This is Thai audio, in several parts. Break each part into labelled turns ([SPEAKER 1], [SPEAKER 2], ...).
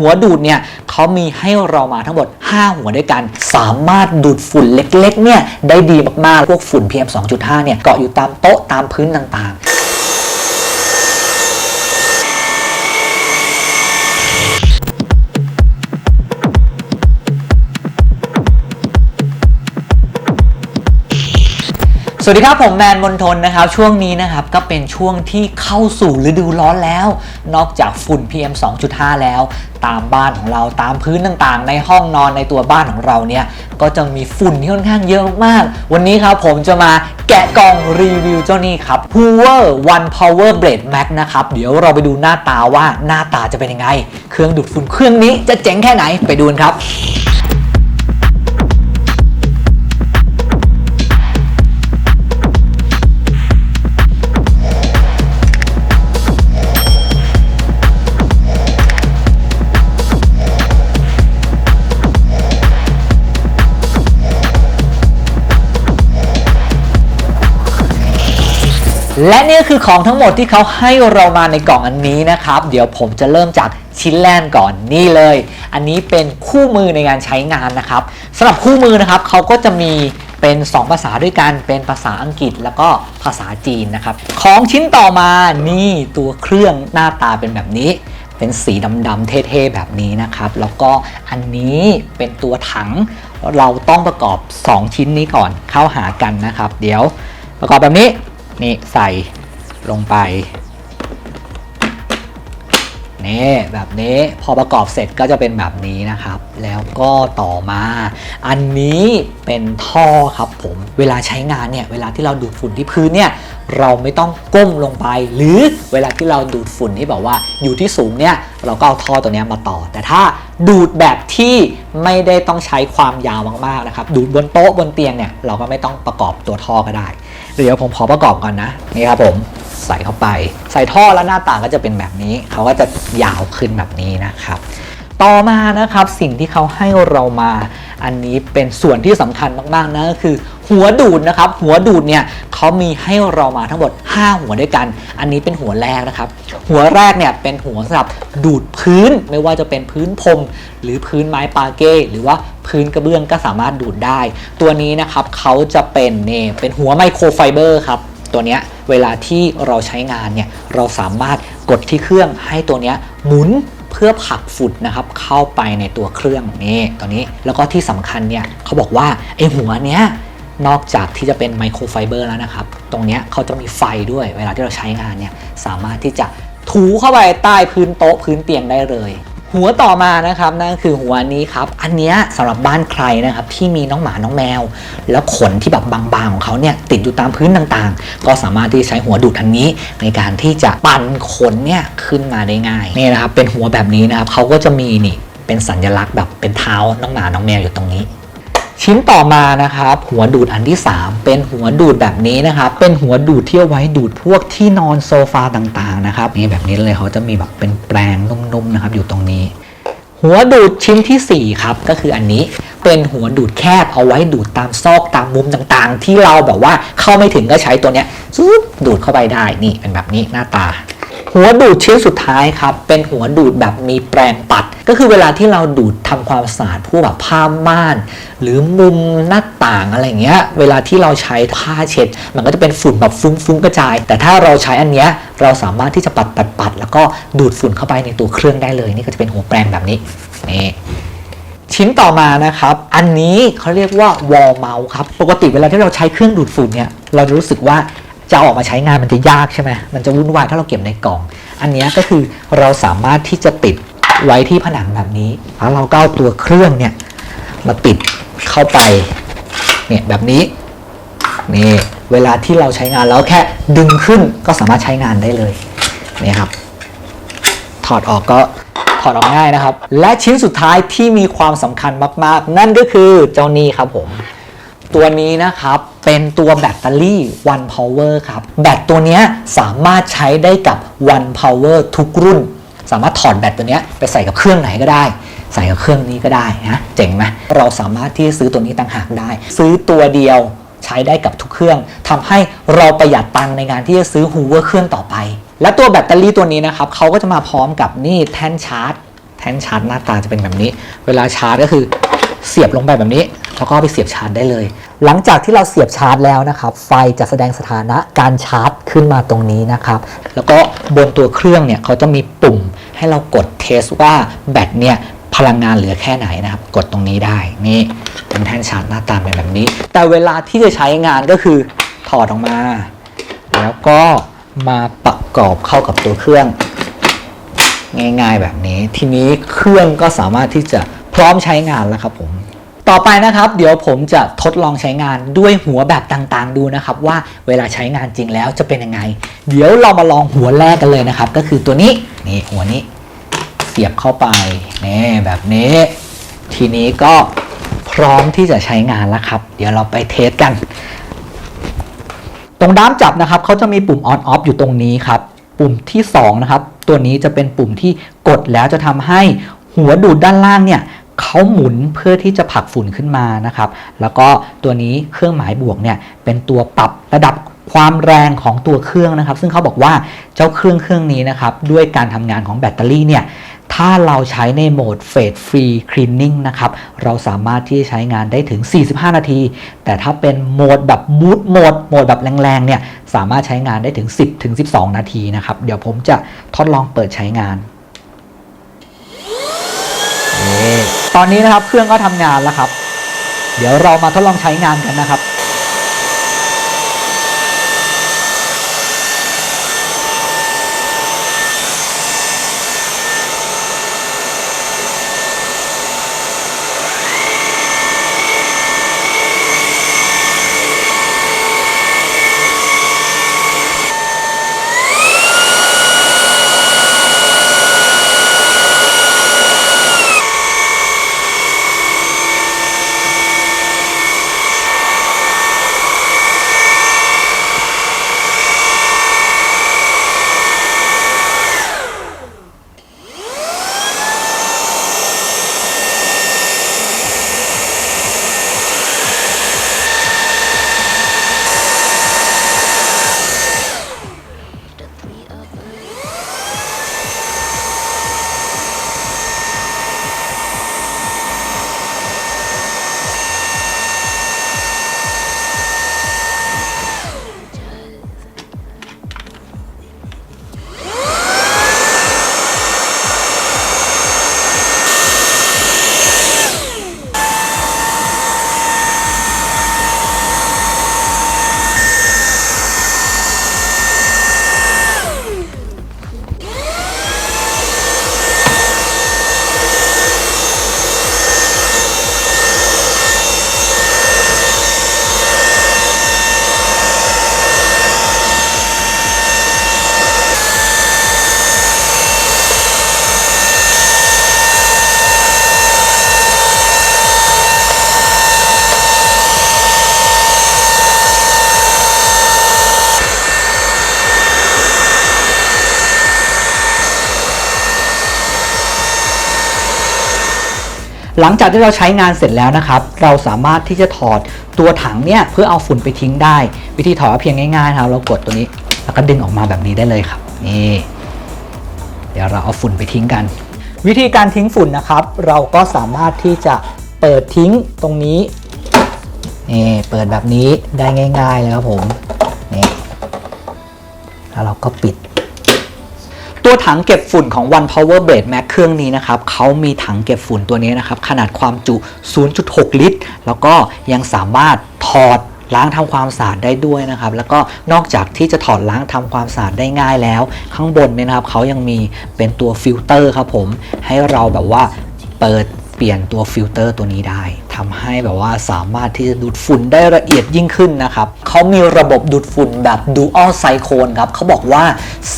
[SPEAKER 1] หัวดูดเนี่ยเขามีให้เรามาทั้งหมด 5 หัวด้วยกัน สามารถดูดฝุ่นเล็กๆเนี่ยได้ดีมากๆ พวกฝุ่น PM 2.5เนี่ยเกาะอยู่ตามโต๊ะตามพื้นต่างๆ สวัสดีครับ ผมแมนมนทนนะครับ ช่วงนี้นะครับก็เป็นช่วงที่เข้าสู่ฤดูร้อนแล้ว นอกจากฝุ่น PM 2.5 แล้ว ตามบ้านของเราตามพื้นต่างๆ ในห้องนอนในตัวบ้านของเราเนี่ยก็จะมีฝุ่นที่ค่อนข้างเยอะมาก วันนี้ครับผมจะมาแกะกล่องรีวิวเจ้านี่ครับ Hoover One Power Blade Max นะครับเดี๋ยวเราไปดูหน้าตาว่าหน้าตาจะเป็นยังไง เครื่องดูดฝุ่นเครื่องนี้จะเจ๋งแค่ไหนไปดูกันครับ และนี่คือของทั้งหมดที่เขาให้เรามาในกล่องอันนี้นะครับ เดี๋ยวผมจะเริ่มจากชิ้นแรกก่อนนี่เลย อันนี้เป็นคู่มือในการใช้งานนะครับสำหรับคู่มือนะครับเขาก็จะมีเป็น 2 ภาษาด้วยกัน เป็นภาษาอังกฤษแล้วก็ภาษาจีนนะครับ ของชิ้นต่อมานี่ตัวเครื่องหน้าตาเป็นแบบนี้ เป็นสีดำๆเท่ๆแบบนี้นะครับ แล้วก็อันนี้เป็นตัวถังเราต้องประกอบ 2 ชิ้นนี้ก่อนเข้าหากันนะครับ เดี๋ยวประกอบแบบนี้ นี่ใส่ลงไปนี่แบบนี้พอประกอบเสร็จก็จะเป็นแบบนี้นะครับ แล้วก็ต่อมาอันนี้เป็นท่อครับผม เวลาใช้งานเนี่ย เวลาที่เราดูดฝุ่นที่พื้นเนี่ย เราไม่ต้องก้มลงไป หรือเวลาที่เราดูดฝุ่นที่แบบว่าอยู่ที่สูงเนี่ยเราก็เอาท่อตัวนี้มาต่อ แต่ถ้าดูดแบบที่ไม่ได้ต้องใช้ความยาวมากๆนะครับ ดูดบนโต๊ะบนเตียงเนี่ยเราก็ไม่ต้องประกอบตัวท่อก็ได้เดี๋ยวผมขอประกอบก่อนนะนี่ครับผมใส่เข้าไป ใส่ท่อแล้วหน้าตาก็จะเป็นแบบนี้ เขาก็จะยาวขึ้นแบบนี้นะครับ ต่อมานะครับสิ่งที่เขาให้เรามา อันนี้เป็นส่วนที่สำคัญมากๆนะก็คือ หัวดูดนะครับ หัวดูดเนี่ยเขามีให้เรามาทั้งหมด 5 หัวด้วยกัน อันนี้เป็นหัวแรกนะครับ หัวแรกเนี่ยเป็นหัวสำหรับดูดพื้นไม่ว่าจะเป็นพื้นพรมหรือพื้นไม้ปาเก้หรือว่าพื้นกระเบื้องก็สามารถดูดได้ ตัวนี้นะครับเขาจะเป็นเนี่ยเป็นหัวไมโครไฟเบอร์ครับตัวเนี้ยเวลาที่เราใช้งานเนี่ยเราสามารถกดที่เครื่องให้ตัวเนี้ยหมุน เพื่อผลักฝุ่นนะครับเข้าไปในตัวเครื่องนี่ตอนนี้แล้วก็ที่สำคัญเนี่ยเขาบอกว่าไอหัวเนี้ยนอกจากที่จะเป็นไมโครไฟเบอร์แล้วนะครับ ตรงเนี้ยเขาจะมีไฟด้วย เวลาที่เราใช้งานเนี่ยสามารถที่จะถูเข้าไปใต้พื้นโต๊ะพื้นเตียงได้เลย หัวต่อมานะครับนั่นคือหัวนี้ครับ อันเนี้ยสำหรับบ้านใครนะครับที่มีน้องหมาน้องแมว แล้วขนที่แบบบางๆของเขาเนี่ยติดอยู่ตามพื้นต่างๆ ก็สามารถที่ใช้หัวดูดอันนี้ ในการที่จะปั่นขนเนี่ยขึ้นมาได้ง่ายนี่นะครับเป็นหัวแบบนี้นะครับเขาก็จะมีนี่เป็นสัญลักษณ์แบบเป็นเท้าน้องหมาน้องแมวอยู่ตรงนี้ ชิ้นต่อมานะครับหัวดูดอันที่ 3 เป็นหัวดูดแบบนี้นะครับเป็นหัวดูดที่เอาไว้ดูดพวกที่นอนโซฟาต่างๆนะครับนี่แบบนี้เลยเขาจะมีแบบเป็นแปรงนุ่มๆนะครับอยู่ตรงนี้ หัวดูดชิ้นทีสี่ 4 ครับก็คืออันนี้เป็นหัวดูดแคบเอาไว้ดูดตามซอกตามมุมต่างๆ ที่เราแบบว่าเข้าไม่ถึงก็ใช้ตัวเนี้ยซุบดูดเข้าไปได้นี่เป็นแบบนี้หน้าตา หัวดูดชิ้นสุดท้ายครับ เป็นหัวดูดแบบมีแปรงปัด ก็คือเวลาที่เราดูดทำความสะอาดพวกแบบผ้าม่าน หรือมุมหน้าต่างอะไรเงี้ย เวลาที่เราใช้ผ้าเช็ด มันก็จะเป็นฝุ่นแบบฟุ้งๆกระจาย แต่ถ้าเราใช้อันเนี้ยเราสามารถที่จะปัดปัดปัดแล้วก็ดูดฝุ่นเข้าไปในตัวเครื่องได้เลย นี่ก็จะเป็นหัวแปรงแบบนี้นี่ชิ้นต่อมานะครับ อันนี้เขาเรียกว่าวอลเมาส์ครับ ปกติเวลาที่เราใช้เครื่องดูดฝุ่นเนี่ย เราจะรู้สึกว่า จะออกมาใช้งานมันจะยากใช่ไหมมันจะวุ่นวายถ้าเราเก็บในกล่อง อันนี้ก็คือเราสามารถที่จะติดไว้ที่ผนังแบบนี้ แล้วเราก็เอาตัวเครื่องเนี่ยมาติดเข้าไปเนี่ยแบบนี้นี่เวลาที่เราใช้งานแล้วแค่ดึงขึ้นก็สามารถใช้งานได้เลยนี่ครับ ถอดออกก็ถอดออกง่ายนะครับ และชิ้นสุดท้ายที่มีความสำคัญมาก ๆ นั่นก็คือเจ้านี้ครับผม ตัวนี้นะครับ เป็นตัวแบตเตอรี่ One Power ครับ แบตตัวนี้สามารถใช้ได้กับ One Power ทุกรุ่น สามารถถอดแบตตัวนี้ไปใส่กับเครื่องไหนก็ได้ ใส่กับเครื่องนี้ก็ได้นะเจ๋งไหมเราสามารถที่จะซื้อตัวนี้ต่างหากได้ ซื้อตัวเดียวใช้ได้กับทุกเครื่องทำให้เราประหยัดตังในการที่จะซื้อฮูเวอร์เครื่องต่อไป และตัวแบตเตอรี่ตัวนี้นะครับเขาก็จะมาพร้อมกับนี่แท่นชาร์จ แทท่นชาร์จหน้าตาจะเป็นแบบนี้ เวลาชาร์จก็คือ เสียบลงไปแบบนี้แล้วก็ไปเสียบชาร์จได้เลย หลังจากที่เราเสียบชาร์จแล้วนะครับ ไฟจะแสดงสถานะการชาร์จขึ้นมาตรงนี้นะครับ แล้วก็บนตัวเครื่องเนี่ยเขาจะมีปุ่มให้เรากดเทสว่าแบตเนี่ยพลังงานเหลือแค่ไหนนะครับ กดตรงนี้ได้นี่เป็นแท่นชาร์จหน้าตาเป็นแบบนี้ แต่เวลาที่จะใช้งานก็คือถอดออกมา แล้วก็มาประกอบเข้ากับตัวเครื่อง ง่าย ๆ แบบนี้ ทีนี้เครื่องก็สามารถที่จะ พร้อมใช้งานแล้วครับผมต่อไปนะครับ เดี๋ยวผมจะทดลองใช้งานด้วยหัวแบบต่างๆ ดูนะครับ ว่าเวลาใช้งานจริงแล้วจะเป็นยังไง เดี๋ยวเรามาลองหัวแรกกันเลยนะครับ ก็คือตัวนี้นี่หัวนี้ เสียบเข้าไปนี่แบบนี้ ทีนี้ก็พร้อมที่จะใช้งานแล้วครับ เดี๋ยวเราไปเทสกัน ตรงด้ามจับนะครับเขาจะมีปุ่ม on off อยู่ตรงนี้ครับ ปุ่มที่2นะครับตัวนี้จะเป็นปุ่มที่กดแล้วจะทำให้หัวดูดด้านล่างเนี่ย เขาหมุนเพื่อที่จะผลักฝุ่นขึ้นมานะครับ แล้วก็ตัวนี้เครื่องหมายบวกเนี่ยเป็นตัวปรับระดับความแรงของตัวเครื่องนะครับ ซึ่งเขาบอกว่าเจ้าเครื่องเครื่องนี้นะครับ ด้วยการทำงานของแบตเตอรี่เนี่ยถ้าเราใช้ในโหมด Fade Free Cleaning นะครับ เราสามารถที่จะใช้งานได้ถึง 45 นาที แต่ถ้าเป็นโหมดแบบ Boot โหมดโหมดแบบแรงๆเนี่ยสามารถใช้งานได้ถึง 10ถึง12 นาทีนะครับ เดี๋ยวผมจะทดลองเปิดใช้งานนี่ ตอนนี้นะครับเครื่องก็ทำงานแล้วครับ เดี๋ยวเรามาทดลองใช้งานกันนะครับ หลังจากที่เราใช้งานเสร็จแล้วนะครับ เราสามารถที่จะถอดตัวถังเนี่ยเพื่อเอาฝุ่นไปทิ้งได้ วิธีถอดก็เพียงง่ายๆนะครับเรากดตัวนี้แล้วก็ดึงออกมาแบบนี้ได้เลยครับนี่เดี๋ยวเราเอาฝุ่นไปทิ้งกัน วิธีการทิ้งฝุ่นนะครับ เราก็สามารถที่จะเปิดทิ้งตรงนี้นี่เปิดแบบนี้ได้ง่าย ๆ เลยครับผมนี่แล้วเราก็ปิด ตัวถังเก็บฝุ่นของ One Power Blade Max เครื่องนี้นะครับเขามีถังเก็บฝุ่นตัวนี้นะครับขนาดความจุ 0.6 ลิตร แล้วก็ยังสามารถถอดล้างทำความสะอาดได้ด้วยนะครับ แล้วก็นอกจากที่จะถอดล้างทำความสะอาดได้ง่ายแล้ว ข้างบนเนี่ยนะครับเขายังมีเป็นตัวฟิลเตอร์ครับผมให้เราแบบว่าเปิดเปลี่ยนตัวฟิลเตอร์ตัวนี้ได้ ทำให้แบบว่าสามารถที่จะดูดฝุ่นได้ละเอียดยิ่งขึ้นนะครับเขามีระบบดูดฝุ่นแบบ Dual Cyclone ครับเขาบอกว่า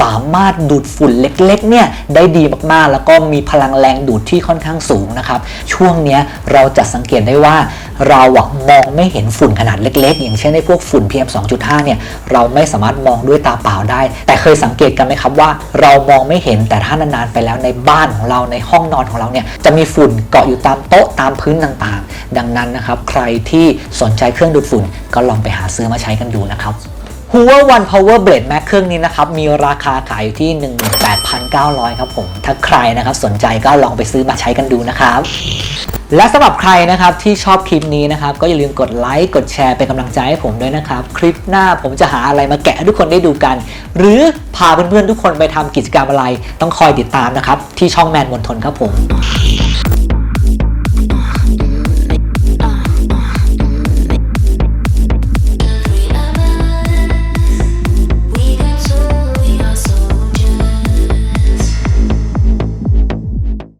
[SPEAKER 1] สามารถดูดฝุ่นเล็กๆเนี่ยได้ดีมากๆ แล้วก็มีพลังแรงดูดที่ค่อนข้างสูงนะครับ ช่วงนี้เราจะสังเกตได้ว่าเราอะมองไม่เห็นฝุ่นขนาดเล็ก ๆ อย่างเช่นในพวกฝุ่น PM 2.5 เนี่ยเราไม่สามารถมองด้วยตาเปล่าได้ แต่เคยสังเกตกันไหมครับว่า เรามองไม่เห็นแต่ถ้านานๆไปแล้วในบ้านของเราในห้องนอนของเราเนี่ยจะมีฝุ่นเกาะอยู่ตามโต๊ะตามพื้นต่างๆดังนั้นนะครับ ใครที่สนใจเครื่องดูดฝุ่นก็ลองไปหาซื้อมาใช้กันดูนะครับ h o o v e r One Power Blade Max เครื่องนี้นะครับ มีราคาขายอยู่ที่ 18,900 ครับผม ถ้าใครนะครับสนใจก็ลองไปซื้อมาใช้กันดูนะครับและสำหรับใครนะครับที่ชอบคลิปนี้นะครับก็อย่าลืมกดไลค์กดแชร์เป็นกำลังใจให้ผมด้วยนะครับ คลิปหน้าผมจะหาอะไรมาแกะให้ทุกคนได้ดูกัน หรือพาเพื่อนๆทุกคนไปทำกิจกรรมอะไร ต้องคอยติดตามนะครับ ที่ช่องแมนมนทนครับผม